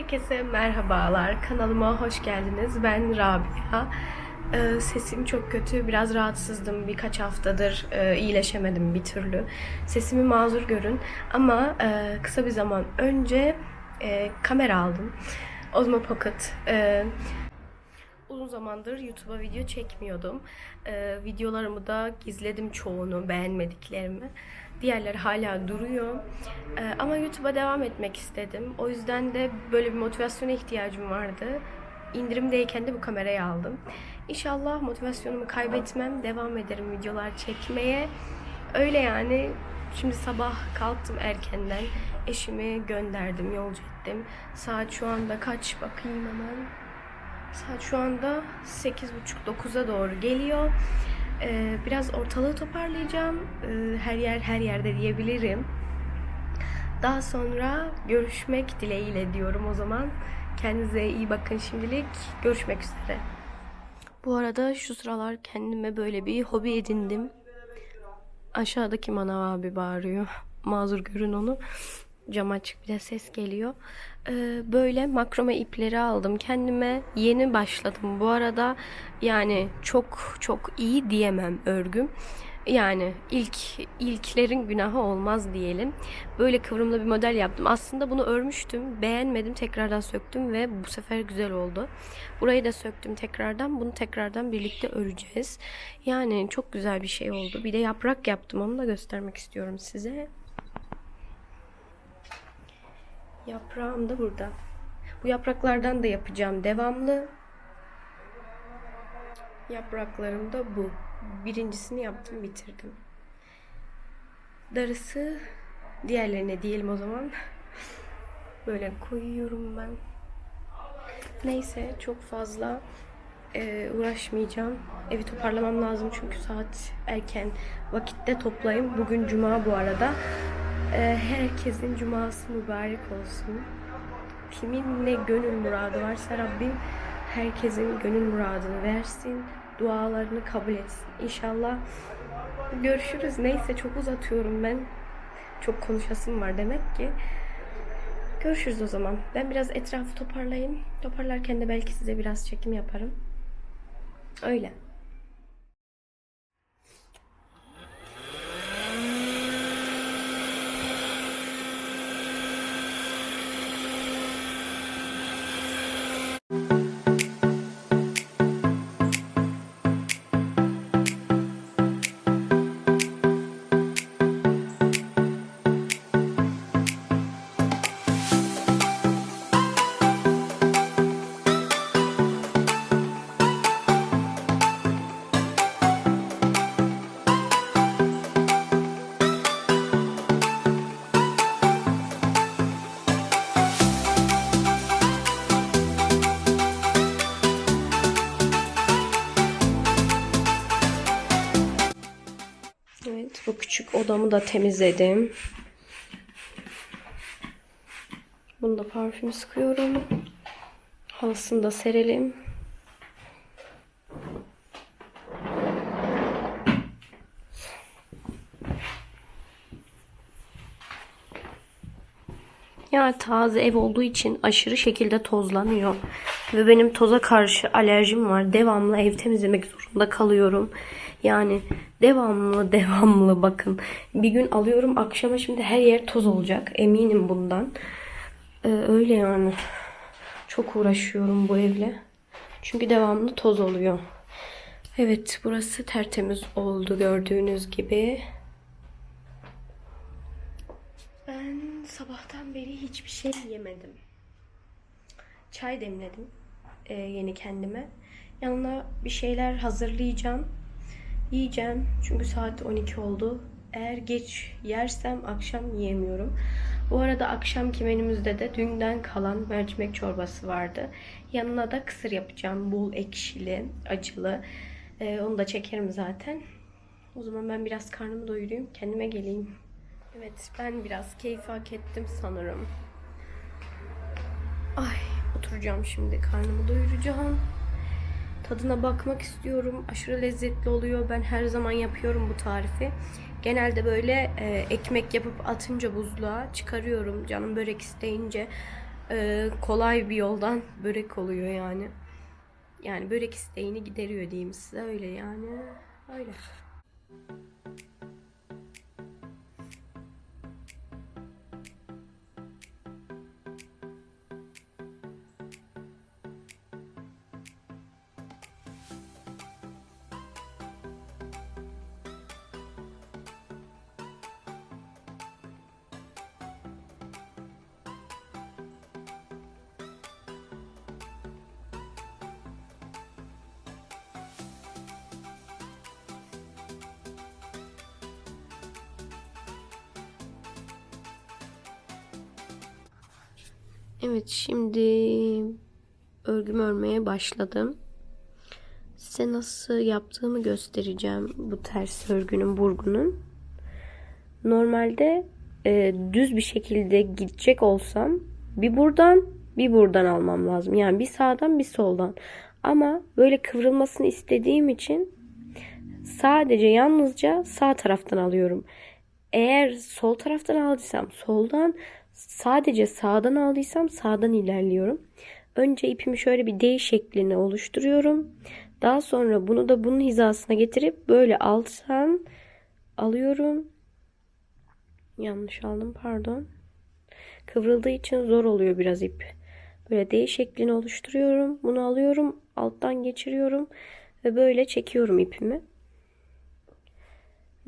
Herkese merhabalar. Kanalıma hoş geldiniz. Ben Rabia. Ee, sesim çok kötü. Biraz rahatsızdım. Birkaç haftadır e, iyileşemedim bir türlü. Sesimi mazur görün. Ama e, kısa bir zaman önce e, kamera aldım. Osmo Pocket. Uzun zamandır YouTube'a video çekmiyordum. Videolarımı da gizledim çoğunu, beğenmediklerimi. Diğerleri hala duruyor. Ee, ama YouTube'a devam etmek istedim. O yüzden de böyle bir motivasyona ihtiyacım vardı. İndirimdeyken de bu kamerayı aldım. İnşallah motivasyonumu kaybetmem. Devam ederim videolar çekmeye. Öyle yani. Şimdi sabah kalktım erkenden. Eşimi gönderdim, yolcu ettim. Saat şu anda kaç bakayım hemen. Saat şu anda 8.30-9'a doğru geliyor. Ee, biraz ortalığı toparlayacağım. Ee, her yer her yerde diyebilirim. Daha sonra görüşmek dileğiyle diyorum o zaman. Kendinize iyi bakın şimdilik. Görüşmek üzere. Bu arada şu sıralar kendime böyle bir hobi edindim. Aşağıdaki manav abi bağırıyor. Mazur görün onu. Cam açık bir de ses geliyor. Ee, böyle makrome ipleri aldım. Kendime yeni başladım. Bu arada yani çok çok iyi diyemem örgüm. Yani ilk ilklerin günahı olmaz diyelim. Böyle kıvrımlı bir model yaptım. Aslında bunu örmüştüm. Beğenmedim. Tekrardan söktüm ve bu sefer güzel oldu. Burayı da söktüm tekrardan. Bunu tekrardan birlikte öreceğiz. Yani çok güzel bir şey oldu. Bir de yaprak yaptım. Onu da göstermek istiyorum size. Yaprağım da burada. Bu yapraklardan da yapacağım devamlı. Yapraklarım da bu. Birincisini yaptım bitirdim. Darısı diğerlerine diyelim o zaman. Böyle koyuyorum ben. Neyse çok fazla e, uğraşmayacağım. Evi toparlamam lazım çünkü saat erken vakitte toplayayım. Bugün cuma bu arada. E, herkesin cuması mübarek olsun. Kimin ne gönül muradı varsa Rabbim herkesin gönül muradını versin. Dualarını kabul etsin. İnşallah görüşürüz. Neyse çok uzatıyorum ben. Çok konuşasım var demek ki. Görüşürüz o zaman. Ben biraz etrafı toparlayayım. Toparlarken de belki size biraz çekim yaparım. Öyle. Evet, bu küçük odamı da temizledim. Bunda parfüm sıkıyorum. Halısını da serelim. Ya taze ev olduğu için aşırı şekilde tozlanıyor. Ve benim toza karşı alerjim var. Devamlı ev temizlemek zorunda kalıyorum. Yani devamlı devamlı bakın. Bir gün alıyorum akşama şimdi her yer toz olacak. Eminim bundan. Ee, öyle yani. Çok uğraşıyorum bu evle. Çünkü devamlı toz oluyor. Evet burası tertemiz oldu gördüğünüz gibi. Ben sabahtan beri hiçbir şey yemedim. Çay demledim e, yeni kendime. Yanına bir şeyler hazırlayacağım. Yiyeceğim çünkü saat 12 oldu. Eğer geç yersem akşam yiyemiyorum. Bu arada akşamki menümüzde de dünden kalan mercimek çorbası vardı. Yanına da kısır yapacağım. Bol ekşili, acılı. E, onu da çekerim zaten. O zaman ben biraz karnımı doyurayım. Kendime geleyim. Evet ben biraz keyif hak ettim sanırım. Ay oturacağım şimdi karnımı doyuracağım. Tadına bakmak istiyorum. Aşırı lezzetli oluyor. Ben her zaman yapıyorum bu tarifi. Genelde böyle e, ekmek yapıp atınca buzluğa çıkarıyorum. Canım börek isteyince e, kolay bir yoldan börek oluyor yani. Yani börek isteğini gideriyor diyeyim size öyle yani. Öyle. Evet şimdi örgümü örmeye başladım. Size nasıl yaptığımı göstereceğim bu ters örgünün burgunun. Normalde e, düz bir şekilde gidecek olsam bir buradan bir buradan almam lazım. Yani bir sağdan bir soldan. Ama böyle kıvrılmasını istediğim için sadece yalnızca sağ taraftan alıyorum. Eğer sol taraftan aldıysam soldan, sadece sağdan aldıysam sağdan ilerliyorum. Önce ipimi şöyle bir D şeklini oluşturuyorum. Daha sonra bunu da bunun hizasına getirip böyle alttan alıyorum. Yanlış aldım pardon. Kıvrıldığı için zor oluyor biraz ip. Böyle D şeklini oluşturuyorum. Bunu alıyorum. Alttan geçiriyorum. Ve böyle çekiyorum ipimi.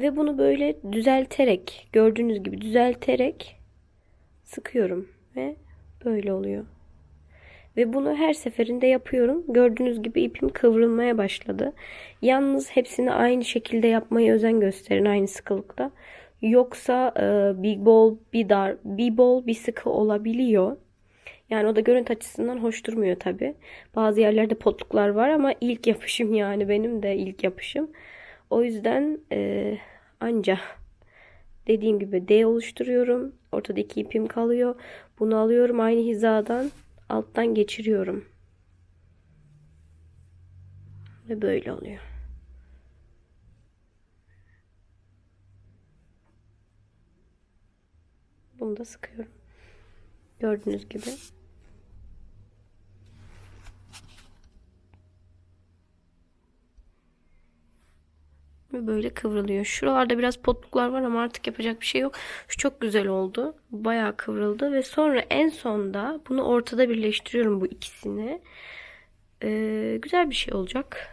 Ve bunu böyle düzelterek, gördüğünüz gibi düzelterek sıkıyorum ve böyle oluyor. Ve bunu her seferinde yapıyorum. Gördüğünüz gibi ipim kıvrılmaya başladı. Yalnız hepsini aynı şekilde yapmaya özen gösterin aynı sıkılıkta. Yoksa e, bir bol, bir dar, bir bol, bir sıkı olabiliyor. Yani o da görüntü açısından hoş durmuyor tabi. Bazı yerlerde potluklar var ama ilk yapışım yani benim de ilk yapışım. O yüzden e, anca dediğim gibi D oluşturuyorum. Ortadaki ipim kalıyor. Bunu alıyorum aynı hizadan alttan geçiriyorum. Ve böyle oluyor. Bunu da sıkıyorum. Gördüğünüz gibi. Ve böyle kıvrılıyor. Şuralarda biraz potluklar var ama artık yapacak bir şey yok. Şu çok güzel oldu. Bayağı kıvrıldı ve sonra en sonda bunu ortada birleştiriyorum bu ikisini. Ee, güzel bir şey olacak.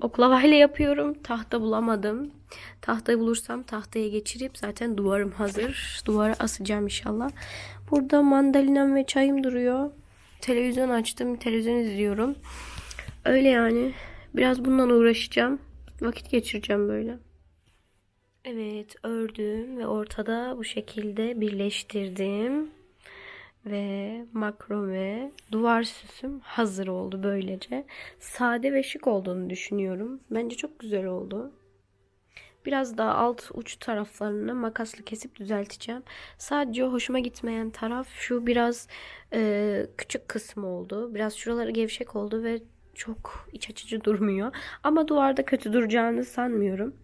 Oklavayla yapıyorum. Tahta bulamadım. Tahtayı bulursam tahtaya geçirip zaten duvarım hazır. Duvara asacağım inşallah. Burada mandalinam ve çayım duruyor. Televizyon açtım. Televizyon izliyorum. Öyle yani. Biraz bundan uğraşacağım. Vakit geçireceğim böyle. Evet ördüm ve ortada bu şekilde birleştirdim. Ve makrome duvar süsüm hazır oldu böylece. Sade ve şık olduğunu düşünüyorum. Bence çok güzel oldu. Biraz daha alt uç taraflarını makasla kesip düzelteceğim. Sadece hoşuma gitmeyen taraf şu biraz e, küçük kısmı oldu. Biraz şuraları gevşek oldu ve çok iç açıcı durmuyor. Ama duvarda kötü duracağını sanmıyorum.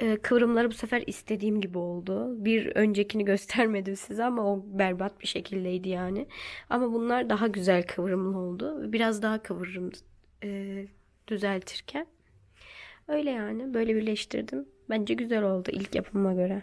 Ee, kıvrımları bu sefer istediğim gibi oldu. Bir öncekini göstermedim size ama o berbat bir şekildeydi yani. Ama bunlar daha güzel kıvrımlı oldu. Biraz daha kıvırırım e, düzeltirken. Öyle yani böyle birleştirdim. Bence güzel oldu ilk yapıma göre.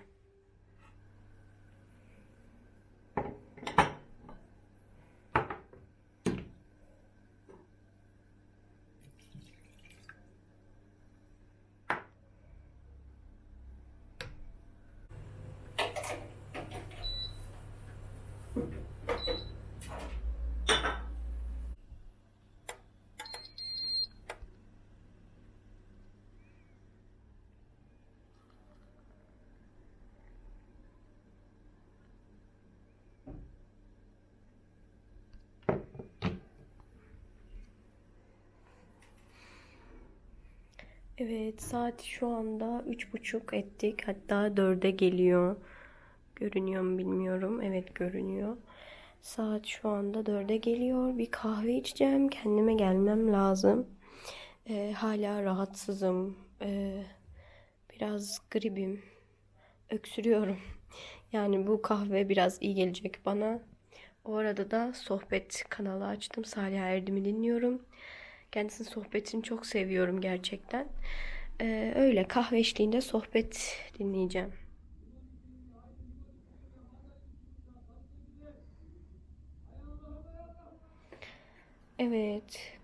Evet saat şu anda üç buçuk ettik. Hatta dörde geliyor. Görünüyor mu bilmiyorum. Evet görünüyor. Saat şu anda dörde geliyor. Bir kahve içeceğim. Kendime gelmem lazım. Ee, hala rahatsızım. Ee, biraz gribim. Öksürüyorum. Yani bu kahve biraz iyi gelecek bana. O arada da sohbet kanalı açtım. Salih Erdem'i dinliyorum. Kendisinin sohbetini çok seviyorum gerçekten. Ee, öyle kahve eşliğinde sohbet dinleyeceğim. Evet.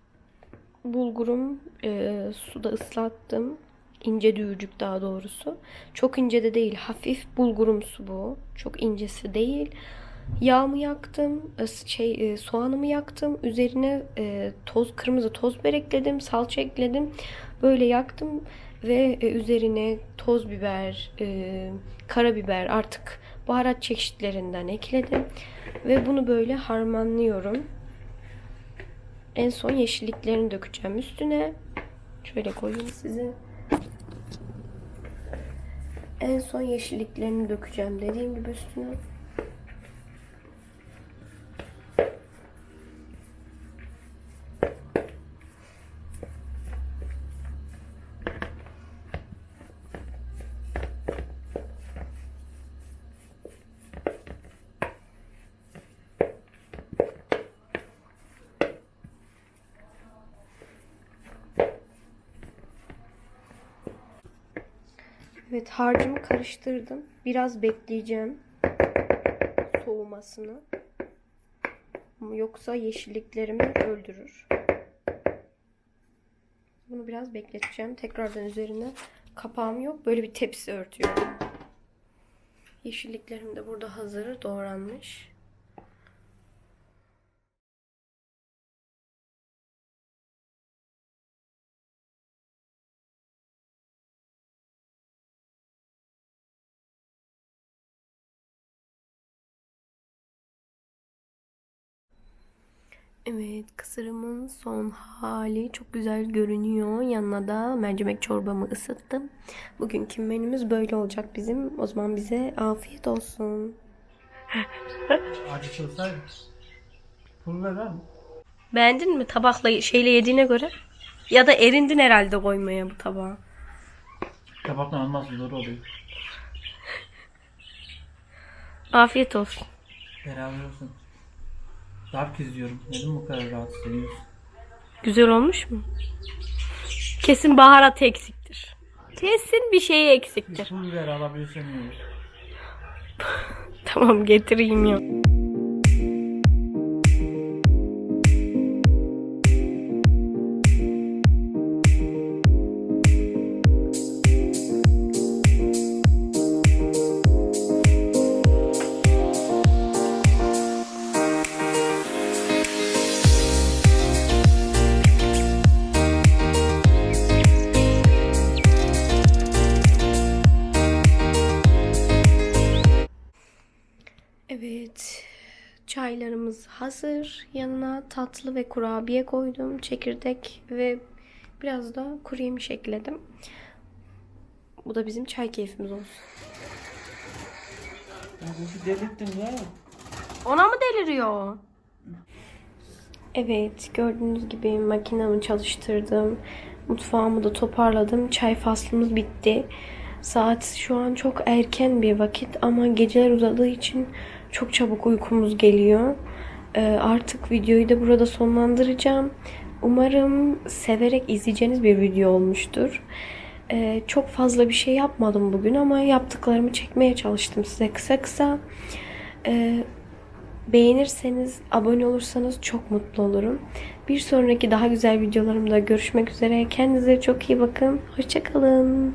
Bulgurum e, suda ıslattım. İnce düğürcük daha doğrusu. Çok ince de değil. Hafif bulgurumsu bu. Çok incesi değil. Yağımı yaktım. e, Şey, e, soğanımı yaktım. Üzerine e, toz kırmızı toz biber ekledim. Salça ekledim. Böyle yaktım ve üzerine toz biber, karabiber artık baharat çeşitlerinden ekledim. Ve bunu böyle harmanlıyorum. En son yeşilliklerini dökeceğim üstüne. Şöyle koyayım size. En son yeşilliklerini dökeceğim dediğim gibi üstüne. Evet harcımı karıştırdım. Biraz bekleyeceğim soğumasını. Yoksa yeşilliklerimi öldürür. Bunu biraz bekleteceğim. Tekrardan üzerine kapağım yok. Böyle bir tepsi örtüyorum. Yeşilliklerim de burada hazır doğranmış. Evet, kısırımın son hali çok güzel görünüyor. Yanına da mercimek çorbamı ısıttım. Bugünkü menümüz böyle olacak bizim. O zaman bize afiyet olsun. Acı çıksaydı. Pul ver abi. Beğendin mi tabakla şeyle yediğine göre? Ya da erindin herhalde koymaya bu tabağa. Tabaktan almaz zor oluyor. Afiyet olsun. Beraber olsun. Dark izliyorum. Neden bu kadar rahatsız ediyorsun? Güzel olmuş mu? Kesin baharat eksiktir. Kesin bir şey eksiktir. Pul biber alabilirsen iyi olur. Tamam getireyim ya. Çaylarımız hazır. Yanına tatlı ve kurabiye koydum. Çekirdek ve biraz da kuru yemiş ekledim. Bu da bizim çay keyfimiz olsun. Bir delirttin ya. Ona mı deliriyor? Evet, gördüğünüz gibi makinamı çalıştırdım. Mutfağımı da toparladım. Çay faslımız bitti. Saat şu an çok erken bir vakit ama geceler uzadığı için çok çabuk uykumuz geliyor. Ee, artık videoyu da burada sonlandıracağım. Umarım severek izleyeceğiniz bir video olmuştur. Ee, çok fazla bir şey yapmadım bugün ama yaptıklarımı çekmeye çalıştım size kısa kısa. Ee, Beğenirseniz, abone olursanız çok mutlu olurum. Bir sonraki daha güzel videolarımda görüşmek üzere. Kendinize çok iyi bakın. Hoşçakalın.